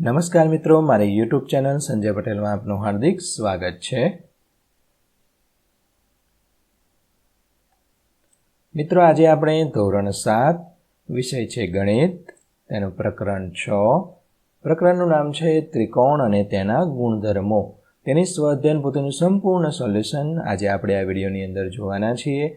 નમસ્કાર મિત્રો, મારી યુટ્યુબ ચેનલ સંજય પટેલમાં આપનું હાર્દિક સ્વાગત છે. મિત્રો, આજે આપણે ધોરણ સાત વિષય છે ગણિત, તેનું પ્રકરણ છ. પ્રકરણનું નામ છે ત્રિકોણ અને તેના ગુણધર્મો. તેની સ્વાધ્યાયન પોતાનું સંપૂર્ણ સોલ્યુશન આજે આપણે આ વિડીયોની અંદર જોવાના છીએ.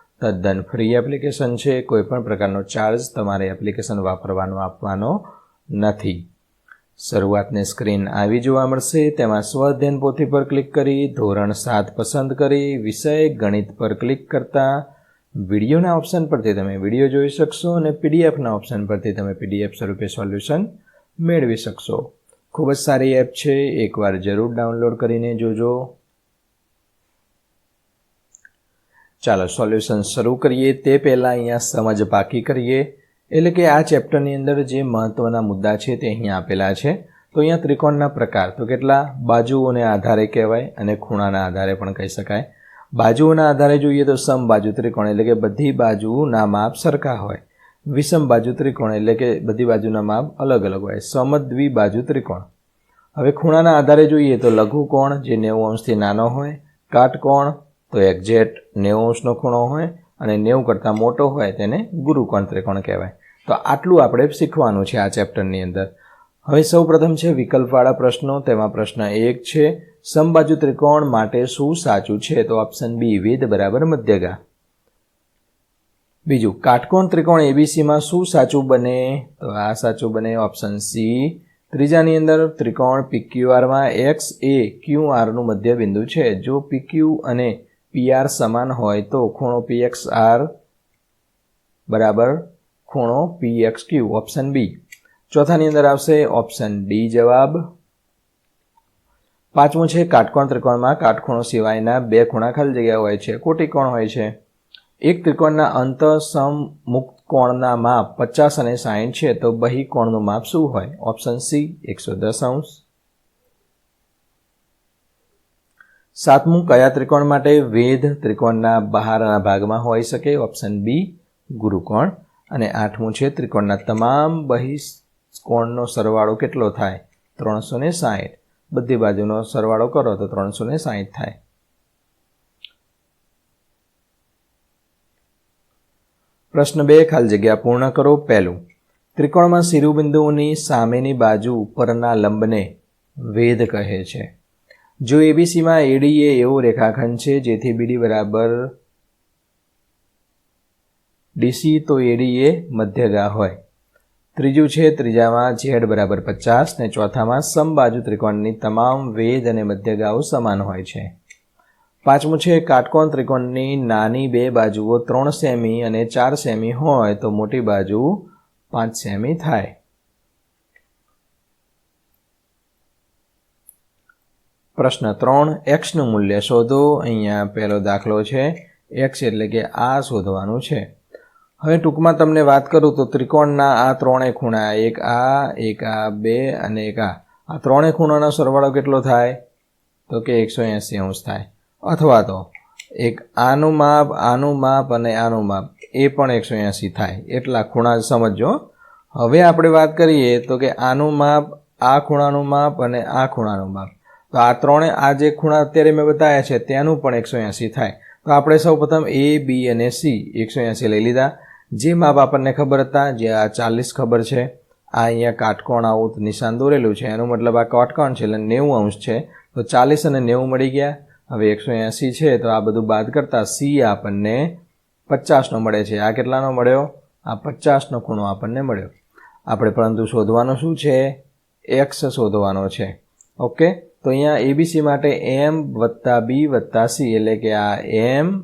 તદ્દન ફ્રી એપ્લિકેશન છે કોઈપણ પ્રકારનો ચાર્જ તમારે એપ્લિકેશન વાપરવાનો, આપવાનો નથી. શરૂઆતની સ્ક્રીન આવી જોવા મળશે, તેમાં સ્વઅધ્યયન પોથી પર ક્લિક કરી, ધોરણ સાત પસંદ કરી, વિષય ગણિત પર ક્લિક કરતા વિડીયોના ઓપ્શન પરથી તમે વીડિયો જોઈ શકશો અને પીડીએફના ઓપ્શન પરથી તમે પીડીએફ સ્વરૂપે સોલ્યુશન મેળવી શકશો. ખૂબ જ સારી એપ છે, એકવાર જરૂર ડાઉનલોડ કરીને જોજો. ચાલો સોલ્યુશન શરૂ કરીએ. તે પહેલાં અહીંયા સમજ પાકી કરીએ. એટલે કે આ ચેપ્ટરની અંદર જે મહત્ત્વના મુદ્દા છે તે અહીંયા આપેલા છે. તો અહીંયા ત્રિકોણના પ્રકાર. તો કેટલા? બાજુઓને આધારે કહેવાય અને ખૂણાના આધારે પણ કહી શકાય. બાજુઓના આધારે જોઈએ તો સમ બાજુ ત્રિકોણ. એટલે કે બધી બાજુના માપ સરખા હોય. વિષમ બાજુ ત્રિકોણ. એટલે કે બધી બાજુના માપ અલગ અલગ હોય. સમદ્વિ બાજુ ત્રિકોણ. હવે ખૂણાના આધારે જોઈએ તો લઘુ કોણ જે નેવું અંશથી નાનો હોય. કાટકોણ તો એક્ઝેક્ટ નેવું અંશનો ખૂણો હોય અને નેવું કરતાં મોટો હોય તેને ગુરુકોણ ત્રિકોણ કહેવાય. તો આટલું આપણે શીખવાનું છે આ ચેપ્ટરની અંદર. હવે સૌ પ્રથમ છે વિકલ્પવાળા પ્રશ્નો. તેમાં પ્રશ્ન એક છે, સમબાજુ ત્રિકોણ માટે શું સાચું છે? તો ઓપ્શન બી વેદ બરાબર મધ્યગા. બીજું, કાટકોણ ત્રિકોણ એબીસીમાં શું સાચું બને? તો આ સાચું બને ઓપ્શન સી ત્રીજાની અંદર ત્રિકોણ પીક્યુઆરમાં એક્સ એ ક્યુ આરનું મધ્ય બિંદુ છે. જો પીક્યુ અને પીઆર સમાન હોય તો ખૂણો પીએક્સ આર બરાબર ખૂણો P X Q, option B. ચોથાની અંદર આવશે ઓપ્શન ડી જવાબ. પાંચમું છે કાટકોણ ત્રિકોણમાં કાટખૂણો સિવાયના બે ખૂણા ખાલી જગ્યા હોય છે. કોટી કોણ હોય છે? એક ત્રિકોણના અંત સમુક્ત કોણના માપ પચાસ અને સાહીઠ છે, તો બહી કોણનું માપ શું હોય? ઓપ્શન સી, એકસો દસ અંશ. સાતમું, કયા ત્રિકોણ માટે વેધ ત્રિકોણના બહારના ભાગમાં હોઈ શકે? ઓપ્શન બી, ગુરુકોણ. અને આઠમું છે, ત્રિકોણના તમામ બહિષ્કોણનો સરવાળો કેટલો થાય? ત્રણસો ને સાહીઠ. બધી બાજુનો સરવાળો કરો તો ત્રણસો ને સાહીઠ થાય. પ્રશ્ન બે, ખાલી જગ્યા પૂર્ણ કરો. પહેલું, ત્રિકોણમાં શિરુબિંદુઓની સામેની બાજુ ઉપરના લંબને વેધ કહે છે. જો એબીસીમાં એડી એ એવો રેખાખંડ છે, જેથી બીડી બરાબર ડીસી તો એડી એ મધ્યગા હોય. ત્રીજું છે, ત્રીજામાં ઝેડ બરાબર પચાસ ને ચોથામાં સમબાજુ ત્રિકોણની તમામ વેદ અને મધ્યગાઓ સમાન હોય છે. પાંચમું છે, કાટકોણ ત્રિકોણની નાની બે બાજુઓ ત્રણ સેમી અને ચાર સેમી હોય તો મોટી બાજુ પાંચ સેમી થાય. પ્રશ્ન ત્રણ એક્સનું મૂલ્ય શોધો. અહીંયા પહેલો દાખલો છે. એક્સ એટલે કે આ શોધવાનું છે. હવે ટૂંકમાં તમને વાત કરું તો ત્રિકોણના આ ત્રણેય ખૂણા, એક આ એક આ, બે અને એક આ. આ ત્રણેય ખૂણાનો સરવાળો કેટલો થાય? તો કે એકસો એંસી અંશ થાય. અથવા તો એક આનું માપ આનું માપ અને આનું માપ, એ પણ એકસો એંસી થાય. એટલા ખૂણા સમજો. હવે આપણે વાત કરીએ તો કે આનું માપ, આ ખૂણાનું માપ અને આ ખૂણાનું માપ. તો આ ત્રણે આ જે ખૂણા અત્યારે મેં બતાવ્યા છે તેનું પણ એકસો એંસી થાય. તો આપણે સૌ પ્રથમ એ બી અને સી એકસો એંસી લઈ લીધા. જે માપ આપણને ખબર હતા, જે આ ચાલીસ ખબર છે, આ અહીંયા કાટકોણ આવું નિશાન દોરેલું છે, એનો મતલબ આ કાટકોણ છે, એટલે નેવું અંશ છે. તો ચાલીસ અને નેવું મળી ગયા. હવે એકસો એંસી છે, તો આ બધું બાદ કરતાં સી આપણને પચાસનો મળે છે. આ કેટલાનો મળ્યો? આ પચાસનો ખૂણો આપણને મળ્યો. આપણે પરંતુ શોધવાનો શું છે? એક્સ શોધવાનો છે. ઓકે? તો અહીંયા એબીસી માટે એમ વત્તા બી વત્તા સી એટલે કે આ એમ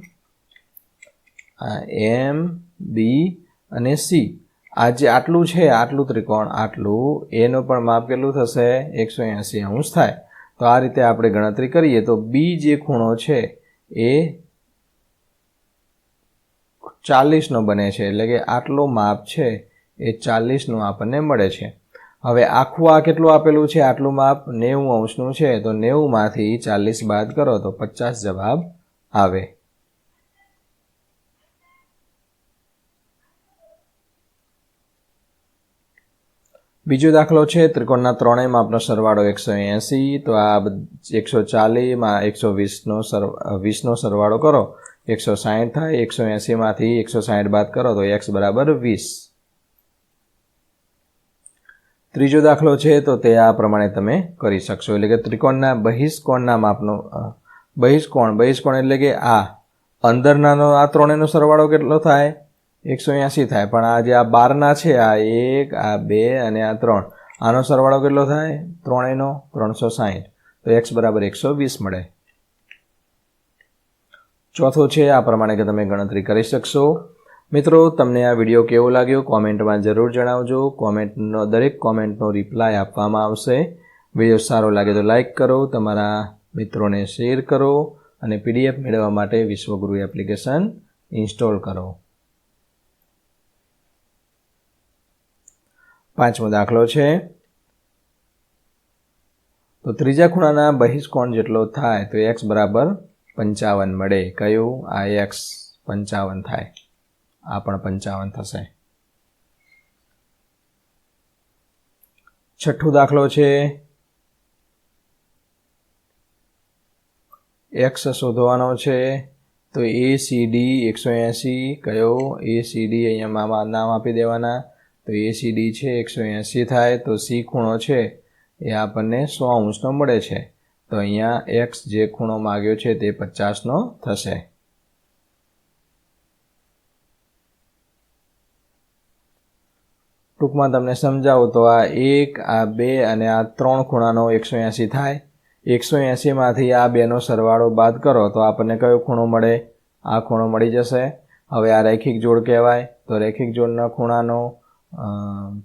આ એમ બી અને સી આ જે આટલું છે, આટલું ત્રિકોણ, આટલું, એનું પણ માપ કેટલું થશે? એકસો એંસી અંશ થાય. તો આ રીતે આપણે ગણતરી કરીએ. તો બી જે ખૂણો છે, એ ચાલીસનો બને છે. એટલે કે આટલો માપ છે, એ ચાલીસનું આપણને મળે છે. હવે આખું આ કેટલું આપેલું છે? આટલું માપ નેવું અંશનું છે. તો નેવુંમાંથી ચાલીસ બાદ કરો તો પચાસ જવાબ આવે. બીજો દાખલો છે, ત્રિકોણના ત્રણેય માપનો સરવાળો એકસો એંસી. તો આ એકસો ચાલીસમાં એકસો વીસનો સર, વીસનો સરવાળો કરો. એકસો સાહીઠ થાય, એકસો એંસીમાંથી એકસો સાહીઠ બાદ કરો તો એક્સ બરાબર વીસ. ત્રીજો દાખલો છે તો તે આ પ્રમાણે તમે કરી શકશો. એટલે કે ત્રિકોણના બહિષ્કોણના માપનો બહિષ્કોણ બહિષ્કોણ એટલે કે આ. અંદરનાનો આ ત્રણેયનો સરવાળો કેટલો થાય? એકસો એંસી થાય. પણ આ જે આ બારના છે, આ એક, આ બે અને આ ત્રણ, આનો સરવાળો કેટલો થાય? ત્રણેયનો ત્રણસો સાહીઠ. તો એક્સ બરાબર એકસો વીસ મળે. ચોથો છે, આ પ્રમાણે કે તમે ગણતરી કરી શકશો. મિત્રો, તમને આ વીડિયો કેવો લાગ્યો કોમેન્ટમાં જરૂર જણાવજો. કોમેન્ટનો, દરેક કોમેન્ટનો રિપ્લાય આપવામાં આવશે. વીડિયો સારો લાગે તો લાઇક કરો, તમારા મિત્રોને શેર કરો અને પીડીએફ મેળવવા માટે વિશ્વગુરુ એપ્લિકેશન ઇન્સ્ટોલ કરો. પાંચમો દાખલો છે. તો ત્રીજા ખૂણાના બહિષ્કોણ જેટલો થાય તો એક્સ બરાબર પંચાવન મળે. કયું? આ એક્સ પંચાવન થાય. આ પણ પંચાવન થશે. છઠ્ઠો દાખલો છે. એક્સ શોધવાનો છે. તો એ સી ડી એકસો એંસી કયો? એ સી ડી અહીંયા નામ આપી દેવાના. તો એ સી ડી છે, એકસો એંસી થાય. તો સી ખૂણો છે. એ આપણને સો અંશનો મળે છે. તો અહીંયા એક્સ જે ખૂણો માગ્યો છે તે પચાસનો થશે. ટૂંકમાં તમને સમજાવું તો આ એક, આ બે અને આ ત્રણ ખૂણાનો એકસો એંસી થાય. એકસો એંસીમાંથી આ બેનો સરવાળો બાદ કરો તો આપણને કયો ખૂણો મળે? આ ખૂણો મળી જશે. હવે આ રૈખિક જોડ કહેવાય. તો રૈખિક જોડના ખૂણાનો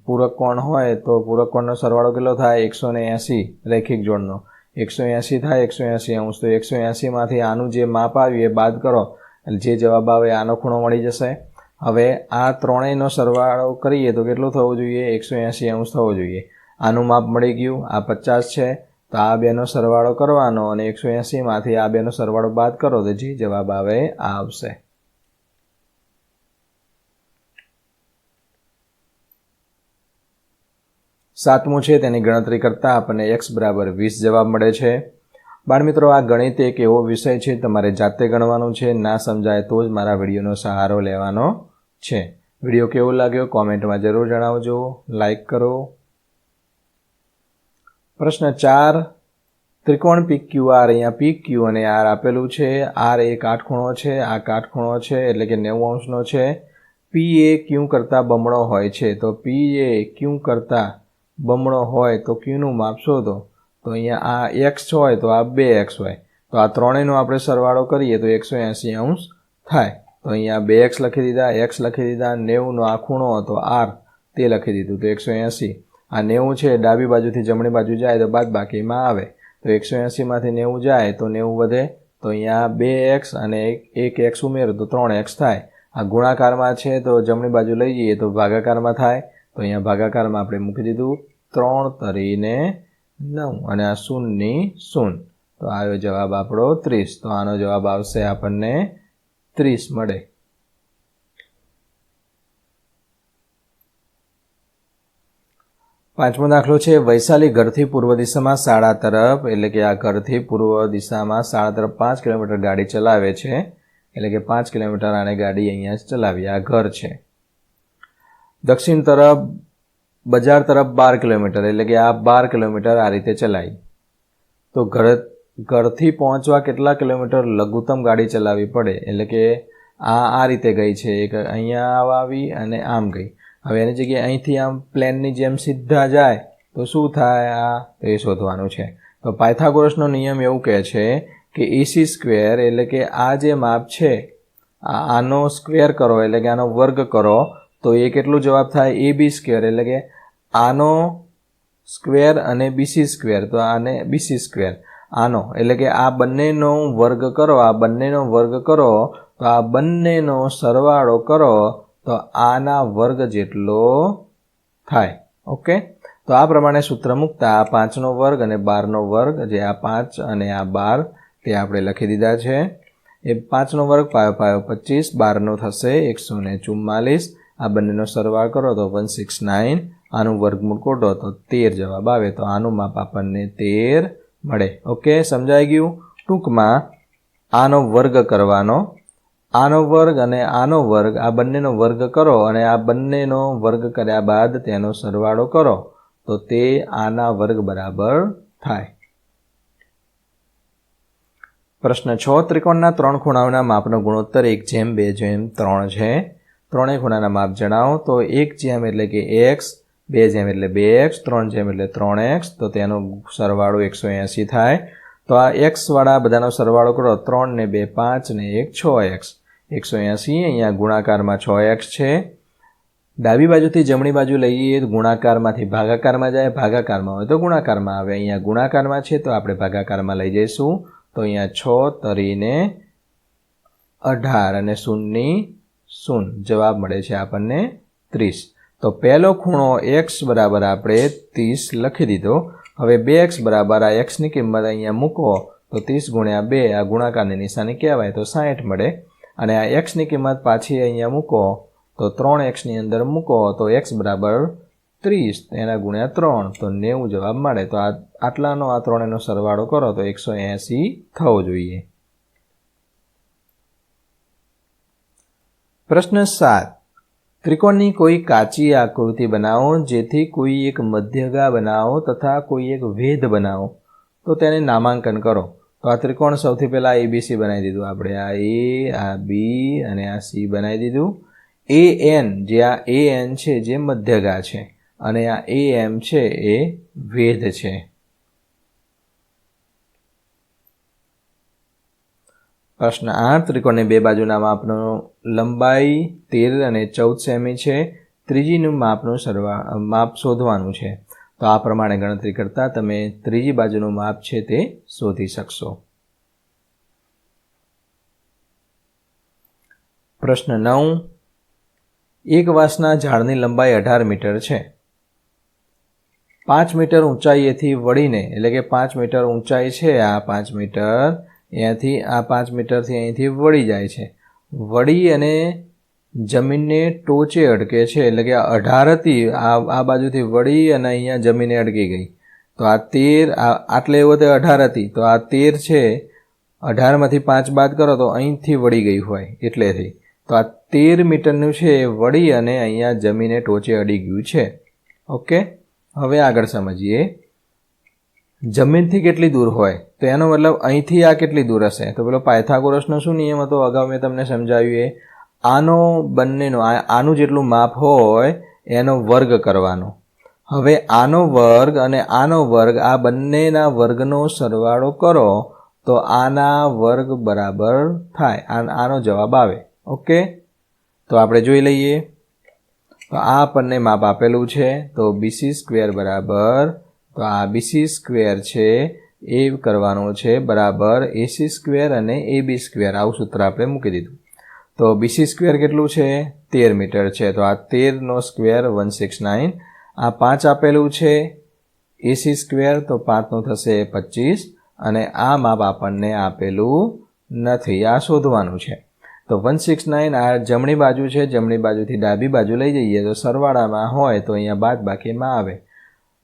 પૂરક કોણ હોય તો પૂરક કોણનો સરવાળો કેટલો થાય? એકસો ને એંસી રૈખિક જોડનો. એકસો એંસી થાય, એકસો એંસી અંશ. તો એકસો એંસીમાંથી આનું જે માપ આવ્યું એ બાદ કરો. જે જવાબ આવે, આનો ખૂણો મળી જશે. હવે આ ત્રણેયનો સરવાળો કરીએ તો કેટલું થવું જોઈએ? એકસો એંસી અંશ થવો જોઈએ. આનું માપ મળી ગયું. આ પચાસ છે. તો આ બેનો સરવાળો કરવાનો અને એકસો એંસીમાંથી આ બેનો સરવાળો બાદ કરો તો જે જવાબ આવે આ આવશે. સાતમું છે, તેની ગણતરી કરતાં આપણને એક્સ બરાબર વીસ જવાબ મળે છે. બાળમિત્રો આ ગણિત એક એવો વિષય છે, તમારે જાતે ગણવાનું છે. ના સમજાય તો જ મારા વિડીયોનો સહારો લેવાનો છે. વીડિયો કેવો લાગ્યો કોમેન્ટમાં જરૂર જણાવજો. લાઈક કરો. પ્રશ્ન ચાર, ત્રિકોણ પીક ક્યુ આર? અહીંયા પીક ક્યુ અને આર આપેલું છે. આર એ કાટખૂણો છે. આ કાટખૂણો છે એટલે કે નેવું અંશનો છે. પી એ ક્યુ કરતાં બમણો હોય છે. તો પી એ ક્યુ કરતાં બમણો હોય તો ક્યુનું માપ શોધો. તો અહીંયા આ એક્સ હોય તો આ બે એક્સ હોય. તો આ ત્રણેયનો આપણે સરવાળો કરીએ તો એકસો એંસી અંશ થાય. તો અહીંયા બે એક્સ લખી દીધા એક્સ લખી દીધા, નેવુંનો આ ખૂણો હતો આર તે લખી દીધું તો એકસો એંસી. આ નેવું છે, ડાબી બાજુથી જમણી બાજુ જાય તો બાદ બાકીમાં આવે. તો એકસો એંસીમાંથી નેવું જાય તો નેવું વધે. તો અહીંયા બે એક્સ અને એક એક્સ ઉમેરો તો ત્રણ એક્સ થાય. આ ગુણાકારમાં છે તો જમણી બાજુ લઈ જઈએ તો ભાગાકારમાં થાય. તો અહીંયા ભાગાકારમાં આપણે મૂકી દીધું ત્રણ તરીને નવ અને આ શૂનની શૂન તો આવ્યો જવાબ આપણો ત્રીસ. તો આનો જવાબ આવશે આપણને ત્રીસ મળે. પાંચમો દાખલો છે, વૈશાલી ઘરથી પૂર્વ દિશામાં શાળા તરફ, એટલે કે આ ઘરથી પૂર્વ દિશામાં શાળા તરફ પાંચ કિલોમીટર ગાડી ચલાવે છે, એટલે કે પાંચ કિલોમીટર આને ગાડી અહીંયા ચલાવી, આ ઘર છે. દક્ષિણ તરફ, બજાર તરફ બાર કિલોમીટર, એટલે કે આ બાર કિલોમીટર આ રીતે ચલાવી તો ઘર ઘરથી પહોંચવા કેટલા કિલોમીટર લઘુત્તમ ગાડી ચલાવવી પડે? એટલે કે આ આ રીતે ગઈ છે. એક અહીંયા આવી અને આમ ગઈ. હવે એની જગ્યાએ અહીંથી આમ પ્લેનની જેમ સીધા જાય, તો શું થાય? આ એ શોધવાનું છે. તો પાયથાગોરસનો નિયમ એવું કહે છે કે એસી સ્ક્વેર એટલે કે આ જે માપ છે આનો સ્ક્વેર કરો, એટલે કે આનો વર્ગ કરો, તો એ કેટલું જવાબ થાય? એ બી સ્ક્વેર એટલે કે આનો સ્ક્વેર અને બીસી સ્ક્વેર. તો આને બીસી સ્ક્વેર. આનો. એટલે કે આ બંનેનો વર્ગ કરો, આ બંનેનો વર્ગ કરો, તો આ બંનેનો સરવાળો કરો, તો આના વર્ગ જેટલો થાય. ઓકે? તો આ પ્રમાણે સૂત્ર મૂકતા આ પાંચનો વર્ગ અને બારનો વર્ગ, જે આ પાંચ અને આ બાર, તે આપણે લખી દીધા છે. એ પાંચનો વર્ગ પાયો પાયો પચીસ, બારનો થશે એકસો ને ચુમ્માલીસ. આ બંનેનો સરવાળ કરો તો વન સિક્સ નાઇન. આનું વર્ગમૂળ કોટો તો તેર જવાબ આવે. તો આનું માપ આપણને તેર મળે. ઓકે સમજાઈ ગયું? ટૂંકમાં આનો વર્ગ કરવાનો. આનો વર્ગ અને આનો વર્ગ, આ બંનેનો વર્ગ કરો અને આ બંનેનો વર્ગ કર્યા બાદ તેનો સરવાળો કરો. તો તે આના વર્ગ બરાબર થાય. પ્રશ્ન છ. ત્રિકોણના ત્રણ ખૂણાઓના માપનો ગુણોત્તર, એક જેમ, બે જેમ, ત્રણ છે. ત્રણેય ખૂણાના માપ જણાવો. તો એક જેમ એટલે કે એક્સ બે જેમ એટલે બે એક્સ, ત્રણ જેમ એટલે ત્રણ એક્સ, તો તેનો સરવાળો એકસો એંસી થાય. તો આ એક્સવાળા બધાનો સરવાળો કરો, ત્રણ ને બે પાંચ ને એક છ એક્સ. એકસો એંસી અહીંયા ગુણાકારમાં છ એક્સ છે. ડાબી બાજુથી જમણી બાજુ લઈએ તો ગુણાકારમાંથી ભાગાકારમાં જાય, ભાગાકારમાં હોય તો ગુણાકારમાં આવે. અહીંયા ગુણાકારમાં છે તો આપણે ભાગાકારમાં લઈ જઈશું. તો અહીંયા છ તરીને અઢાર અને શૂનની શૂન જવાબ મળે છે આપણને ત્રીસ. તો પહેલો ખૂણો એક્સ બરાબર આપણે ત્રીસ લખી દીધો. હવે બે એક્સ બરાબર આ એક્સની કિંમત અહીંયા મૂકો, તો ત્રીસ ગુણ્યા બે, આ ગુણાકારની નિશાની કહેવાય, તો સાઠ મળે. અને આ એક્સની કિંમત પાછી અહીંયા મૂકો, તો ત્રણ એક્સની અંદર મૂકો, તો એક્સ બરાબર ત્રીસ એના ગુણ્યા ત્રણ, તો નેવું જવાબ મળે. તો આ આટલાનો, આ ત્રણેનો સરવાળો કરો, તો એકસો એંસી થવો જોઈએ. પ્રશ્ન સાત. ત્રિકોણની કોઈ કાચી આકૃતિ બનાવો, જેથી કોઈ એક મધ્યગા બનાવો તથા કોઈ એક વેધ બનાવો. તો તેને નામાંકન કરો. તો આ ત્રિકોણ સૌથી પહેલાં એબીસી બનાવી દીધું. આપણે આ એ આ બી અને આ સી બનાવી દીધું. એ એન જે આ એ એન છે, જે મધ્યગા છે. અને આ એ એમ છે, એ વેધ છે. પ્રશ્ન આઠ, ત્રિકોણની બે બાજુના માપનો લંબાઈ તેર અને ચૌદ સેમી છે. ત્રીજીનું માપનું સરવા, માપ શોધવાનું છે. તો આ પ્રમાણે ગણતરી કરતાં તમે ત્રીજી બાજુનું માપ છે તે શોધી શકશો. પ્રશ્ન નવ, એક વાસના ઝાડની લંબાઈ અઢાર મીટર છે. પાંચ મીટર ઊંચાઈએથી વળીને, એટલે કે પાંચ મીટર ઊંચાઈ છે આ પાંચ મીટર અહીંયાથી આ પાંચ મીટરથી અહીંથી વળી જાય છે. વળી અને જમીનને ટોચે અડકે છે, એટલે કે અઢાર હતી આ આ બાજુથી વળી અને અહીંયા જમીને અડકી ગઈ. તો આ તેર આટલે એવો તે અઢાર હતી તો આ તેર છે, અઢારમાંથી પાંચ બાદ કરો તો અહીંથી વળી ગઈ હોય, એટલેથી. તો આ તેર મીટરનું છે એ વળી અને અહીંયા જમીને ટોચે અડી ગયું છે. ઓકે? હવે આગળ સમજીએ. જમીનથી કેટલી દૂર હોય, તો એનો મતલબ અહીંથી આ કેટલી દૂર હશે? તો પેલો પાયથાગોરસનો શું નિયમ હતો? અગાઉ મેં તમને સમજાવ્યું એ. આનો બંનેનો આનું જેટલું માપ હોય, એનો વર્ગ કરવાનો. હવે આનો વર્ગ અને આનો વર્ગ, આ બંનેના વર્ગનો સરવાળો કરો, તો આના વર્ગ બરાબર થાય. આનો જવાબ આવે. ઓકે? તો આપણે જોઈ લઈએ. તો આ આપણને માપ આપેલું છે. તો બીસી સ્ક્વેર બરાબર તો આ બીસી સ્ક્વેર છે એ કરવાનું છે, બરાબર એસી સ્ક્વેર અને એ બી સ્ક્વેર આવું સૂત્ર આપણે મૂકી દીધું. તો બીસી સ્ક્વેર કેટલું છે? તેર મીટર છે. તો આ તેરનો સ્ક્વેર વન સિક્સ નાઇન આ પાંચ આપેલું છે એસી સ્ક્વેર તો પાંચનું થશે પચીસ. અને આ માપ આપણને આપેલું નથી. આ શોધવાનું છે. તો વન સિક્સ નાઇન આ જમણી બાજુ છે. જમણી બાજુથી ડાબી બાજુ લઈ જઈએ. તો સરવાળામાં હોય તો અહીંયા બાદ બાકીમાં આવે.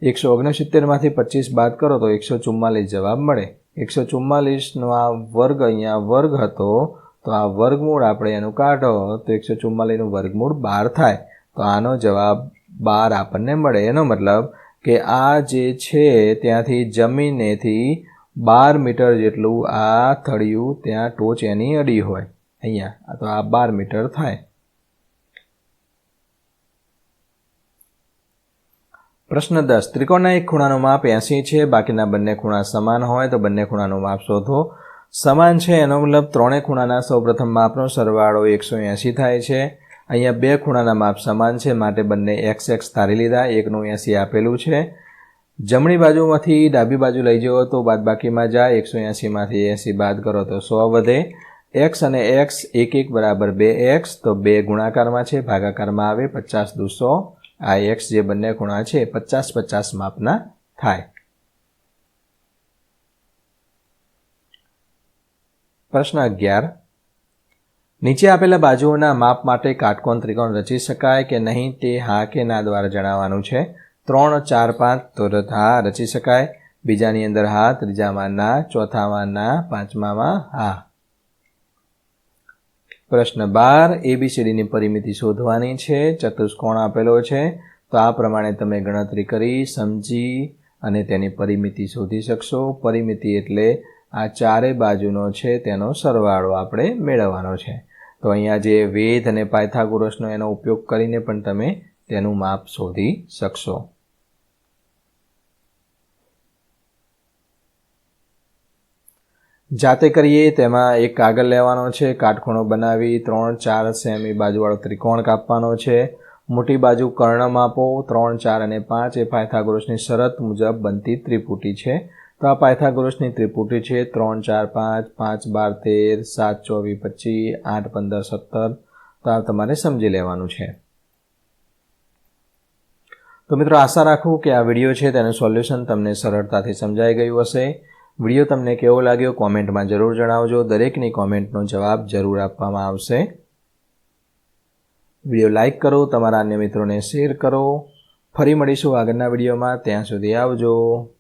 એકસો ઓગણસિત્તેરમાંથી પચીસ બાદ કરો તો એકસો ચુમ્માલીસ જવાબ મળે. એકસો ચુમ્માલીસનો આ વર્ગ અહીંયા વર્ગ હતો, તો આ વર્ગમૂળ આપણે એનું કાઢો, તો એકસો ચુમ્માલીસનું વર્ગમૂળ બાર થાય. તો આનો જવાબ બાર આપણને મળે. એનો મતલબ કે આ જે છે ત્યાંથી જમીનેથી બાર મીટર જેટલું આ થળિયું ત્યાં ટોચ એની અડી હોય. અહીંયા તો આ બાર મીટર થાય. પ્રશ્ન દસ. ત્રિકોણના એક ખૂણાનું માપ એંસી છે, બાકીના બંને ખૂણા સમાન હોય તો બંને ખૂણાનું માપ શોધો. સમાન છે એનો મતલબ ત્રણેય ખૂણાના સૌપ્રથમ માપનો સરવાળો એકસો એંસી થાય છે. અહીંયા બે ખૂણાના માપ સમાન છે, માટે બંને એક્સ એક્સ ધારી લીધા, એકનું એંસી આપેલું છે. જમણી બાજુમાંથી ડાબી બાજુ લઈ જવો તો બાદબાકીમાં જાય એકસો એંસીમાંથી એંસી બાદ કરો તો સો વધે. એક્સ અને એક્સ એક એક બરાબર બે એક્સ, તો બે ગુણાકારમાં છે, ભાગાકારમાં આવે પચાસ દુ સો આ એક્સ જે બંને ખૂણા છે પચાસ પચાસ માપના થાય. પ્રશ્ન અગિયાર. નીચે આપેલા બાજુઓના માપ માટે કાટકોણ ત્રિકોણ રચી શકાય કે નહીં તે હા કે ના દ્વારા જણાવવાનું છે. ત્રણ, ચાર, પાંચ તો હા રચી શકાય. બીજાની અંદર હા, ત્રીજામાં ના, ચોથામાં ના, પાંચમામાં હા. પ્રશ્ન બાર એબીસીડીની પરિમિતિ શોધવાની છે, ચતુષ્કોણ આપેલો છે. તો આ પ્રમાણે તમે ગણતરી કરી, સમજી અને તેની પરિમિતિ શોધી શકશો. પરિમિતિ એટલે આ ચારે બાજુનો છે, તેનો સરવાળો આપણે મેળવવાનો છે. તો અહીંયા જે વેધ અને પાયથાગોરસનો એનો ઉપયોગ કરીને પણ તમે તેનું માપ શોધી શકશો. જાતે કરીએ, તેમાં એક કાગળ લેવાનો છે, કાટખૂણો બનાવી, ત્રણ, ચાર સેમી બાજુવાળો ત્રિકોણ કાપવાનો છે. મોટી બાજુ કર્ણ માપો, ત્રણ, ચાર અને પાંચ. એ પાયથાગોરસની શરત મુજબ બનતી ત્રિપુટી છે. તો આ પાયથાગોરસની ત્રિપુટી છે, ત્રણ, ચાર, પાંચ પાંચ, બાર, તેર, સાત, ચોવીસ, પચીસ, આઠ, પંદર, સત્તર. તો આ તમારે સમજી લેવાનું છે. તો મિત્રો આશા રાખું કે આ વીડિયો છે તેનું સોલ્યુશન તમને સરળતાથી સમજાઈ ગયું હશે. વીડિયો તમને કેવો લાગ્યો કોમેન્ટમાં જરૂર જણાવજો. દરેકની કોમેન્ટનો જવાબ જરૂર આપવામાં આવશે. વીડિયો લાઇક કરો, તમારા અન્ય મિત્રોને શેર કરો. ફરી મળીશું આગળના વિડીયોમાં. ત્યાં સુધી આવજો.